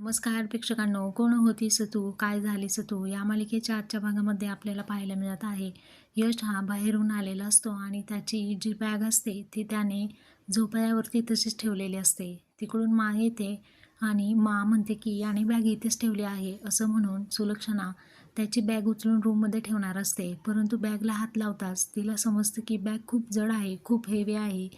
नमस्कार प्रेक्षकांनो कोण होतीस तू? काय झाली तू? या मालिकेच्या आजच्या भागामध्ये आपल्याला पाहायला मिळत आहे यश हा बाहेरून आलेला असतो आणि त्याची जी बॅग असते ती त्याने झोपाळ्यावरती तशीच ठेवलेली असते. तिकडून मा येते आणि मा म्हणते की याने बॅग इथेच ठेवली आहे असं म्हणून सुलक्षणा त्याची बॅग उचलून रूममध्ये ठेवणार असते. परंतु बॅगला हात लावताच तिला समजतं की बॅग खूप जड आहे खूप हेवी आहे.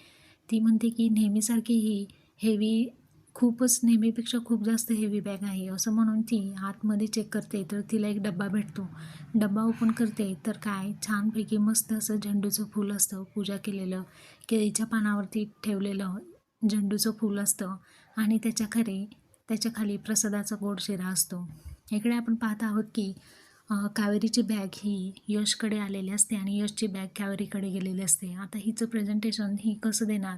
ती म्हणते की नेहमीसारखी ही हेवी खूपच नेहमीपेक्षा खूप जास्त हेवी बॅग आहे. असं म्हणून ती आतमध्ये चेक करते तर तिला एक डब्बा भेटतो. डब्बा ओपन करते तर काय? छानपैकी मस्त असं झेंडूचं फूल असतं पूजा केलेलं. केळीच्या पानावरती ठेवलेलं झेंडूचं फूल असतं. आणि त्याच्या खरे त्याच्याखाली प्रसादाचा गोड शिरा असतो. इकडे आपण पाहत आहोत की कावेरीची बॅग ही यशकडे आलेली असते आणि यशची बॅग कावेरीकडे गेलेली असते. आता हिचं प्रेझेंटेशन ही कसं देणार?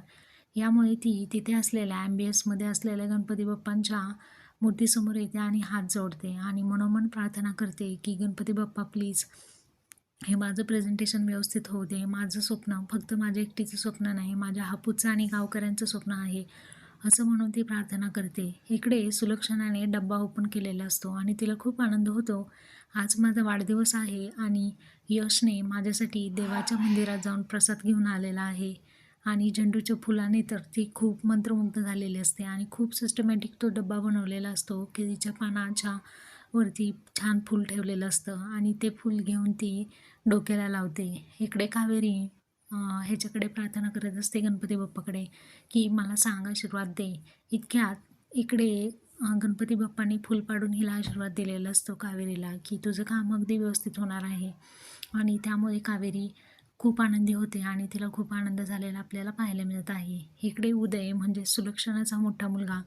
यामुळे ती तिथे असलेल्या ॲम्बियन्समध्ये असलेल्या गणपती बाप्पांच्या मूर्तीसमोर येते आणि हात जोडते. आणि मनोमन प्रार्थना करते की गणपती बाप्पा प्लीज हे माझं प्रेझेंटेशन व्यवस्थित होऊ दे. माझं स्वप्न फक्त माझ्या एकटीचं स्वप्न नाही माझ्या हापूचं आणि गावकऱ्यांचं स्वप्न आहे असं म्हणून ती प्रार्थना करते. इकडे सुलक्षणाने डब्बा ओपन केलेला असतो आणि तिला खूप आनंद होतो. आज माझा वाढदिवस आहे आणि यशने माझ्यासाठी देवाच्या मंदिरात जाऊन प्रसाद घेऊन आलेला आहे. आणि झेंडूच्या फुलाने तर ती खूप मंत्रमुग्ध झालेली असते आणि खूप सिस्टमॅटिक तो डब्बा बनवलेला असतो. केळीच्या पानाच्या वरती छान फूल ठेवलेलं असतं आणि ते फूल घेऊन ती डोक्याला लावते. इकडे कावेरी ह्याच्याकडे प्रार्थना करत असते गणपती बाप्पाकडे की मला सांग आशीर्वाद दे. इतक्यात इकडे गणपती बाप्पांनी फूल पाडून हिला आशीर्वाद दिलेला असतो कावेरीला की तुझं काम अगदी व्यवस्थित होणार आहे. आणि त्यामुळे कावेरी खूप आनंदी होते आणि तिला खूप आनंद झालेला आपल्याला पाहायला मिळत आहे. इकडे उदय म्हणजे सुलक्षणाचा मोठा मुलगा.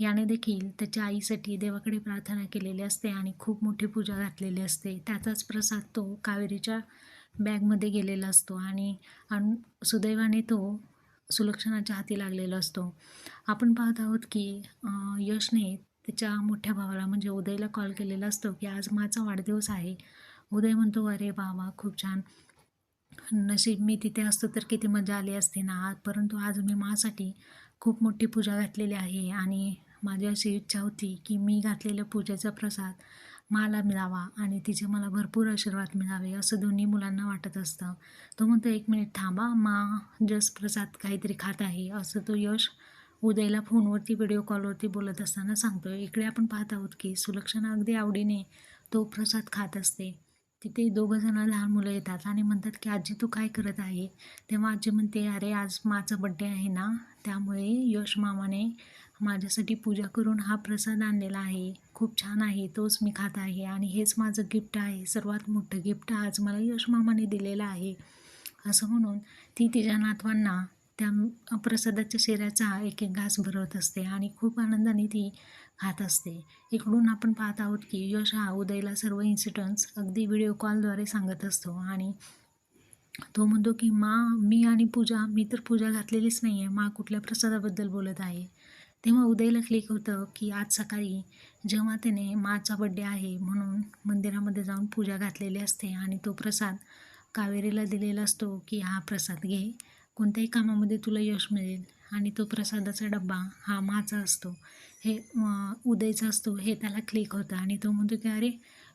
याने देखील त्याच्या आईसाठी देवाकडे प्रार्थना केलेली असते आणि खूप मोठी पूजा घातलेली असते. त्याचाच प्रसाद तो कावेरीच्या बॅगमध्ये गेलेला असतो आणि सुदैवाने तो सुलक्षणाच्या हाती लागलेला असतो. आपण पाहत आहोत की यशने त्याच्या मोठ्या भावाला म्हणजे उदयला कॉल केलेला असतो की आज माझा वाढदिवस आहे. उदय म्हणतो अरे बाबा खूप छान. नशीब मी तिथे असतो तर किती मजा आली असते ना परंतु आज मी मासाठी खूप मोठी पूजा घातलेली आहे आणि माझी अशी इच्छा होती की मी घातलेल्या पूजेचा प्रसाद मला मिळावा आणि तिचे मला भरपूर आशीर्वाद मिळावे असं दोन्ही मुलांना वाटत असतं. तो म्हणतो एक मिनिट थांबा मा जस प्रसाद काहीतरी खात आहे असं तो यश उदयला फोनवरती व्हिडिओ कॉलवरती बोलत असताना सांगतो इकडे आपण पाहत आहोत की सुलक्षणा अगदी आवडीने तो प्रसाद खात असते. तिथे दोघं जण लहान मुलं येतात आणि म्हणतात की आजी तू काय करत आहे? तेव्हा आजी म्हणते अरे आज माझा बड्डे आहे ना त्यामुळे यश मामाने माझ्यासाठी पूजा करून हा प्रसाद आणलेला आहे. खूप छान आहे तोच मी खात आहे आणि हेच माझं गिफ्ट आहे. सर्वात मोठं गिफ्ट आज मला यश मामाने दिलेलं आहे. असं म्हणून ती तिच्या नातवांना त्या प्रसादाच्या शेऱ्याचा एक एक घास भरवत असते आणि खूप आनंदाने ती खात असते. इकडून आपण पाहत आहोत की यश हा उदयला सर्व इन्सिडंट्स अगदी व्हिडिओ कॉलद्वारे सांगत असतो आणि तो म्हणतो की मा मी आणि पूजा मी तर पूजा घातलेलीच नाही आहे मा कुठल्या प्रसादाबद्दल बोलत आहे? तेव्हा उदयला क्लिक होतं की आज सकाळी जेव्हा त्याने माचा बड्डे आहे म्हणून मंदिरामध्ये जाऊन पूजा घातलेली असते आणि तो प्रसाद कावेरीला दिलेला असतो की हा प्रसाद घे. कोणत्याही कामामध्ये तुला यश मिळेल आणि तो प्रसादाचा डब्बा हा माझा असतो. हे उदयचा असतो. हे त्याला क्लिक होतं आणि तो म्हणतो की अरे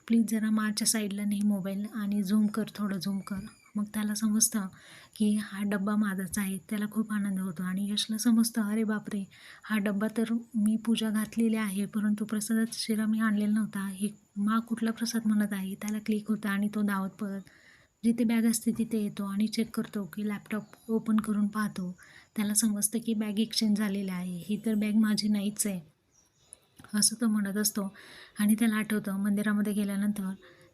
प्लीज जरा मागच्या साईडला नाही मोबाईल आणि झूम कर थोडं झूम कर. मग त्याला समजतं की हा डब्बा माझाच आहे. त्याला खूप आनंद होतो आणि यशला समजतं अरे बापरे हा डब्बा तर मी पूजा घातलेली आहे परंतु प्रसादाचा शिरा मी आणलेला नव्हता. हे मा कुठला प्रसाद म्हणत आहे? त्याला क्लिक होतं आणि तो धावत पळत जिथे बॅग असते तिथे येतो आणि चेक करतो की लॅपटॉप ओपन करून पाहतो. त्याला समजतं की बॅग एक्सचेंज झालेली आहे. ही तर बॅग माझी नाहीच आहे. असं तो म्हणत असतो. आणि त्याला आठवतं मंदिरामध्ये गेल्यानंतर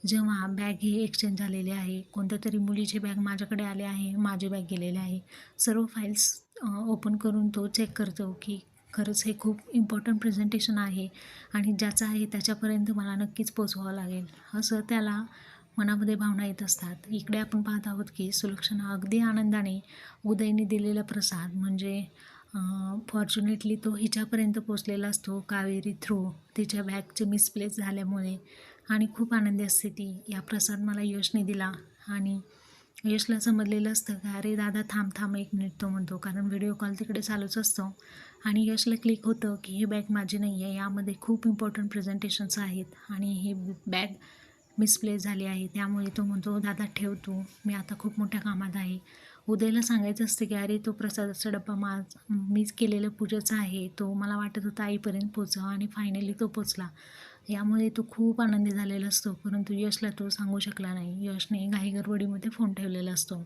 जेव्हा बॅग ही एक्सचेंज झालेली आहे कोणत्या तरी मुलीची बॅग माझ्याकडे आले आहे माझी बॅग गेलेली आहे. सर्व फाईल्स ओपन करून तो चेक करतो की खरंच हे खूप इम्पॉर्टंट प्रेझेंटेशन आहे आणि ज्याचं आहे त्याच्यापर्यंत मला नक्कीच पोचवावं लागेल. असं त्याला मनामध्ये भावना येत असतात. इकडे आपण पाहत आहोत की सुलक्षणा अगदी आनंदाने उदयने दिलेला प्रसाद म्हणजे फॉर्च्युनेटली तो हिच्यापर्यंत पोचलेला असतो कावेरी थ्रू तिच्या बॅगचे मिसप्लेस झाल्यामुळे आणि खूप आनंदी असते ती. या प्रसाद मला यशने दिला आणि यशला समजलेलं असतं का अरे दादा थांब थांब एक मिनिट तो म्हणतो. कारण व्हिडिओ कॉल तिकडे चालूच असतो. आणि यशला क्लिक होतं की हे बॅग माझी नाही आहे यामध्ये खूप इम्पॉर्टंट प्रेझेंटेशन्स आहेत. आणि हे बॅग मिसप्लेस झाली आहे. त्यामुळे तो म्हणतो दादा ठेव तू. मी आता खूप मोठ्या कामात आहे. उदयला सांगायचं असतं की अरे तो प्रसादाचा डब्बा माझ मीच केलेलं पूजेचा आहे. तो मला वाटत होता आईपर्यंत पोचावा आणि फायनली तो पोचला यामुळे तो खूप आनंदी झालेला असतो. परंतु यशला तो सांगू शकला नाही. यशने घाई गडबडीमध्ये फोन ठेवलेला असतो.